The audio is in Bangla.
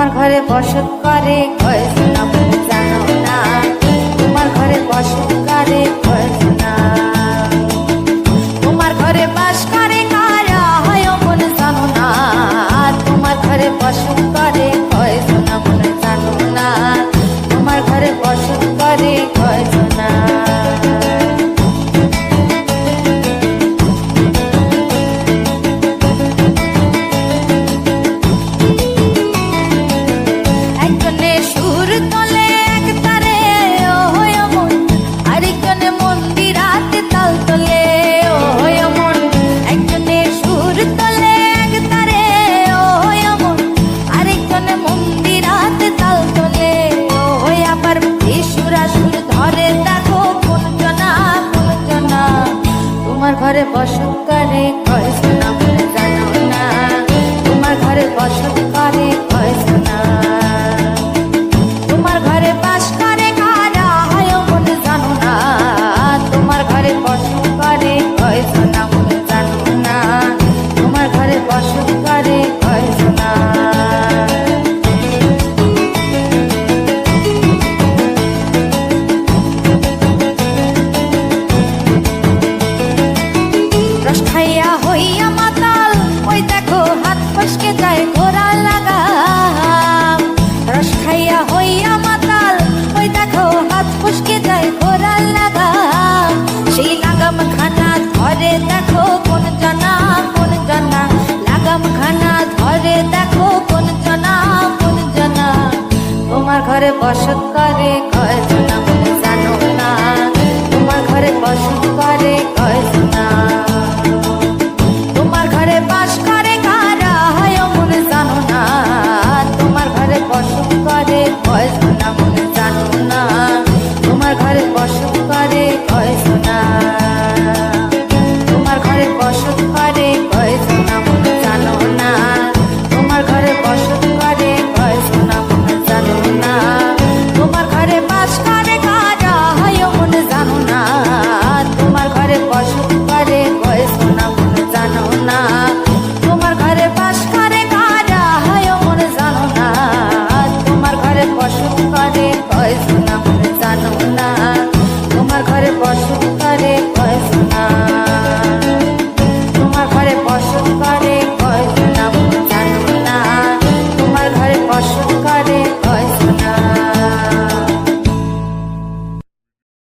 আমার ঘরে বসত করে কয় আমার ঘরে বসতকালে ঘরে ঘরে বসত করে, কয়জন জানো না? তোমার ঘরে বসত করে, কয়জন না? তোমার ঘরে বাস করে কারা হয় মনে জানো না? তোমার ঘরে বসত করে, কয়জন